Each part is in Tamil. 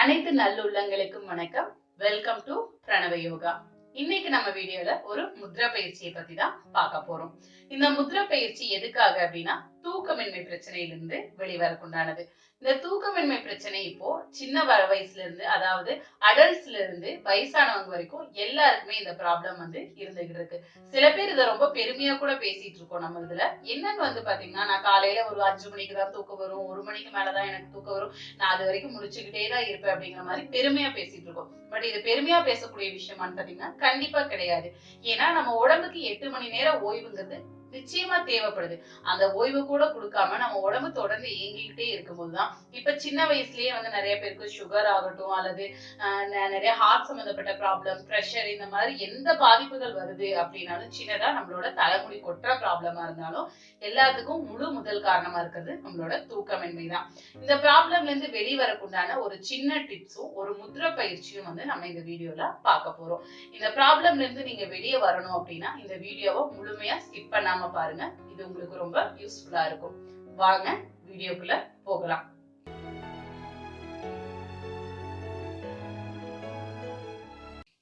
அனைத்து நல்லுள்ளங்களுக்கும் வணக்கம். வெல்கம் டு பிரணவ யோகா. இன்னைக்கு நம்ம வீடியோல ஒரு முத்ரா பயிற்சியை பத்தி தான் பார்க்க போறோம். இந்த முத்ரா பயிற்சி எதுக்காக அப்படின்னா தூக்கமின்மை பிரச்சனையிலிருந்து வெளிவரக்குண்டானது. இந்த தூக்கமின்மை பிரச்சனை இப்போ சின்ன வ- வயசுல இருந்து அதாவது அடல்ட்ஸ்ல இருந்து வயசானவங்க வரைக்கும் எல்லாருக்குமே இந்த ப்ராப்ளம் வந்து இருந்துகிட்டு இருக்கு. சில பேர் இதை ரொம்ப பெருமையா கூட பேசிட்டு இருக்கோம் நம்ம இதுல. என்னன்னு வந்து பாத்தீங்கன்னா நான் காலையில ஒரு அஞ்சு மணிக்கு தான் தூக்கம் வரும். ஒரு மணிக்கு மேலதான் எனக்கு தூக்கம் வரும். நான் அது வரைக்கும் முடிச்சுக்கிட்டே தான் இருப்பேன் அப்படிங்கிற மாதிரி பெருமையா பேசிட்டு இருக்கோம். பட் இது பெருமையா பேசக்கூடிய விஷயமான்னு பாத்தீங்கன்னா கண்டிப்பா கிடையாது. ஏன்னா நம்ம உடம்புக்கு எட்டு மணி நேரம் ஓய்வுங்கிறது நிச்சயமா தேவைப்படுது. அந்த ஓய்வு கூட கொடுக்காம நம்ம உடம்பு தொடர்ந்து இயங்கிக்கிட்டே இருக்கும்போதுதான் இப்ப சின்ன வயசுலயே வந்து நிறைய பேருக்கு சுகர் ஆகட்டும் அல்லது ஆஹ் நிறைய ஹார்ட் சம்பந்தப்பட்ட ப்ராப்ளம் ப்ரெஷர் இந்த மாதிரி எந்த பாதிப்புகள் வருது அப்படின்னாலும் சின்னதா நம்மளோட தலைமுடி கொட்டுற ப்ராப்ளமா இருந்தாலும் எல்லாத்துக்கும் முழு முதல் காரணமா இருக்கிறது நம்மளோட தூக்கமின்மை தான் இந்த ப்ராப்ளம்ல இருந்து வெளிவரக்குண்டான ஒரு சின்ன டிப்ஸும் ஒரு முத்திர பயிற்சியும் வந்து நம்ம இந்த வீடியோல பார்க்க போறோம். இந்த ப்ராப்ளம்ல இருந்து நீங்க வெளியே வரணும் அப்படின்னா இந்த வீடியோவை முழுமையா ஸ்கிப் பண்ணாம பாருங்க. இது உங்களுக்கு ரொம்ப யூஸ்ஃபுல்லா இருக்கும். வாங்க வீடியோக்குள்ள போகலாம்.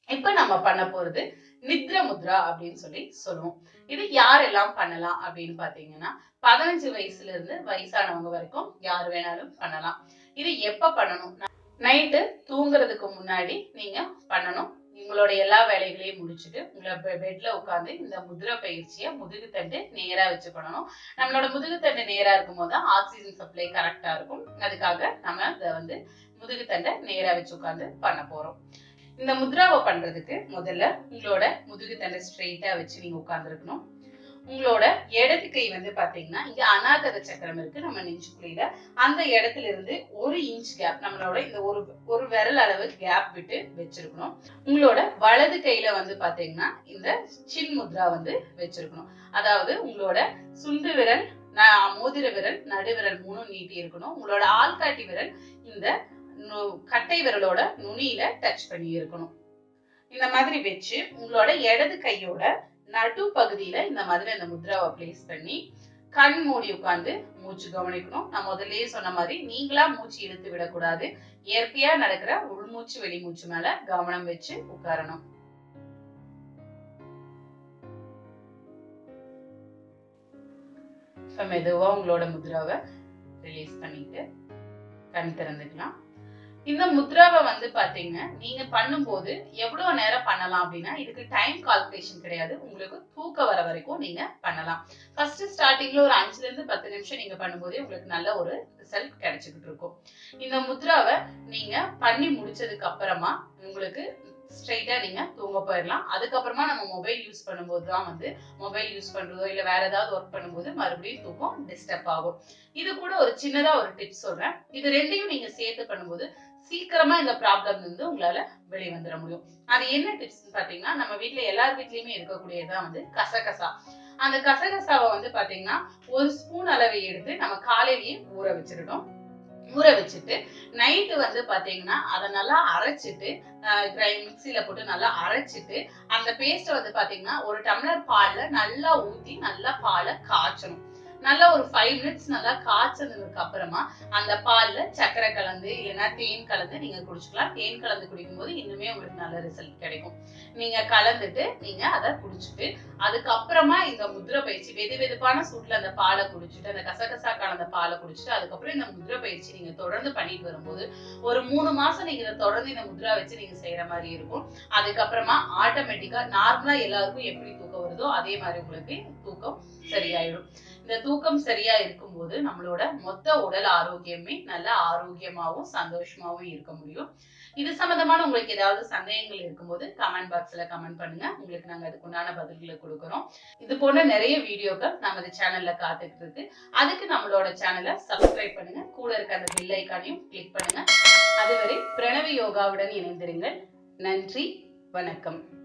இப்ப நம்ம பண்ண போறது நித்ர முத்ரா அப்படின்னு சொல்லி சொல்லுவோம். இது யாரெல்லாம் பண்ணலாம் அப்படின்னு பாத்தீங்கன்னா பதினஞ்சு வயசுல இருந்து வயசானவங்க வரைக்கும் யார் வேணாலும் பண்ணலாம். இது எப்ப பண்ணணும்? நைட்டு தூங்குறதுக்கு முன்னாடி நீங்க பண்ணணும். உங்களோட எல்லா வேலைகளையும் முடிச்சுட்டு உங்களை பெட்ல உட்காந்து இந்த முதிரை பயிற்சியை முதுகுத்தண்டு நேரா வச்சு பண்ணணும் நம்மளோட முதுகுத்தண்டு நேரா இருக்கும்போது தான் ஆக்சிஜன் சப்ளை கரெக்டா இருக்கும். அதுக்காக நம்ம இதை வந்து முதுகுத்தண்டை நேரா வச்சு உட்காந்து பண்ண போறோம். இந்த முத்ராவை பண்றதுக்கு முதல்ல உங்களோட முதுகு தண்டை ஸ்ட்ரெயிட்டா வச்சு நீங்க உட்கார்ந்துருக்கணும். உங்களோட இடது கை வந்து பாத்தீங்கன்னா இங்க அநாகத சக்கரம் இருக்கு. நம்ம நெஞ்சுக்குழியில அந்த இடத்துல இருந்து ஒரு இன்ச் கேப் நம்மளோட இந்த ஒரு ஒரு விரல் அளவு கேப் விட்டு வச்சிருக்கணும். உங்களோட வலது கையில வந்து பாத்தீங்கன்னா இந்த சின் முத்ரா வந்து வச்சிருக்கணும். அதாவது உங்களோட சுண்டு விரல் மோதிர விரல் நடுவிரல் மூணும் நீட்டி இருக்கணும். உங்களோட ஆள்காட்டி விரல் இந்த நு- கட்டை விரலோட நுனியில டச் பண்ணி இருக்கணும். இந்த மாதிரி வச்சு உங்களோட இடது கையோட நடு பகுதியில இந்த மாதிரி அந்த முத்ராவை பிளேஸ் பண்ணி கண் மூடி உட்கார்ந்து மூச்சு கவனிக்கணும். நான் முதல்லயே சொன்ன மாதிரி நீங்களா மூச்சு இழுத்து விடக்கூடாது. இயற்கையா நடக்கிற உள்மூச்சு வெளிமூச்சு மேல கவனம் வச்சு உட்காரணும். இப்ப மெதுவா உங்களோட முத்ராவை ரிலீஸ் பண்ணிட்டு கண் திறந்துக்கலாம். இந்த முத்ராவை வந்து பாத்தீங்க நீங்க பண்ணும்போது எவ்வளவு நேரம் பண்ணலாம் அப்படின்னா இதுக்கு டைம் கால்குலேஷன் கிடையாது. உங்களுக்கு தூக்கம் வர வரைக்கும் நீங்க பண்ணலாம். ஃபர்ஸ்ட் ஸ்டார்டிங்ல ஒரு அஞ்சுல இருந்து பத்து நிமிஷம் நீங்க பண்ணும்போதே உங்களுக்கு நல்ல ஒரு ரிசல்ட் கிடைச்சிக்கிட்டு இருக்கும். இந்த முத்ராவை நீங்க பண்ணி முடிச்சதுக்கு அப்புறமா உங்களுக்கு ஸ்ட்ரெயிட்டாக நீங்கள் தூங்க போயிடலாம் அதுக்கப்புறமா நம்ம மொபைல் யூஸ் பண்ணும்போது தான் வந்து மொபைல் யூஸ் பண்ணுறதோ இல்லை வேற ஏதாவது ஒர்க் பண்ணும்போது மறுபடியும் தூக்கம் டிஸ்டர்ப் ஆகும். இது கூட ஒரு சின்னதாக ஒரு டிப்ஸ் சொல்கிறேன் இது ரெண்டையும் நீங்கள் சேர்த்து பண்ணும்போது சீக்கிரமா இந்த ப்ராப்ளம் இருந்து உங்களால வெளியே வந்துட முடியும். அது என்ன டிப்ஸ் பாத்தீங்கன்னா நம்ம வீட்டில் எல்லார் வீட்லயுமே இருக்கக்கூடியதுதான் வந்து கசகசா. அந்த கசகசாவை வந்து பாத்தீங்கன்னா ஒரு ஸ்பூன் அளவை எடுத்து நம்ம காலையிலேயே ஊற வச்சிருக்கோம் ஊற வச்சுட்டு நைட்டு வந்து பார்த்தீங்கன்னா அதை நல்லா அரைச்சிட்டு மிக்சியில போட்டு நல்லா அரைச்சிட்டு அந்த பேஸ்ட்டை வந்து பார்த்தீங்கன்னா ஒரு டம்ளர் பாலில் நல்லா ஊற்றி நல்லா பாலை காய்ச்சணும். நல்லா ஒரு ஃபைவ் மினிட்ஸ் நல்லா காய்ச்சதுக்கு அப்புறமா அந்த பால்ல சக்கரை கலந்து இல்லைன்னா தேன் கலந்து நீங்க குடிச்சுக்கலாம். தேன் கலந்து குடிக்கும்போது இன்னுமே உங்களுக்கு நல்ல ரிசல்ட் கிடைக்கும். நீங்க கலந்துட்டு நீங்க அதை குடிச்சிட்டு அதுக்கப்புறமா இந்த முதிரை பயிற்சி வெது வெதுப்பான சூட்ல அந்த பாலை குடிச்சிட்டு அந்த கசகசா கலந்த பாலை குடிச்சிட்டு அதுக்கப்புறம் இந்த முதிரை பயிற்சி நீங்க தொடர்ந்து பண்ணிட்டு வரும்போது ஒரு மூணு மாசம் நீங்க இதை தொடர்ந்து இந்த முத்ரா வச்சு நீங்க செய்யற மாதிரி இருக்கும். அதுக்கப்புறமா ஆட்டோமேட்டிக்கா நார்மலா எல்லாருக்கும் எப்படி தூக்கம் வருதோ அதே மாதிரி உங்களுக்கு தூக்கம் சரியாயிடும். இந்த தூக்கம் சரியா இருக்கும்போது நம்மளோட மொத்த உடல் ஆரோக்கியமே நல்ல ஆரோக்கியமாவும் சந்தோஷமாவும் இருக்க முடியும். இது சம்பந்தமான உங்களுக்கு ஏதாவது சந்தேகங்கள் இருக்கும்போது கமெண்ட் பாக்ஸ்ல கமெண்ட் பண்ணுங்க. உங்களுக்கு நாங்க அதுக்குண்டான பதில்களை கொடுக்குறோம். இது போன்ற நிறைய வீடியோக்கள் நமது சேனல்ல காத்துட்டு இருக்கு. அதுக்கு நம்மளோட சேனலை சப்ஸ்கிரைப் பண்ணுங்க. கூட இருக்க அந்த பில் ஐக்கானையும் கிளிக் பண்ணுங்க. அதுவரை பிரணவி யோகாவுடன் இணைந்திருங்கள். நன்றி. வணக்கம்.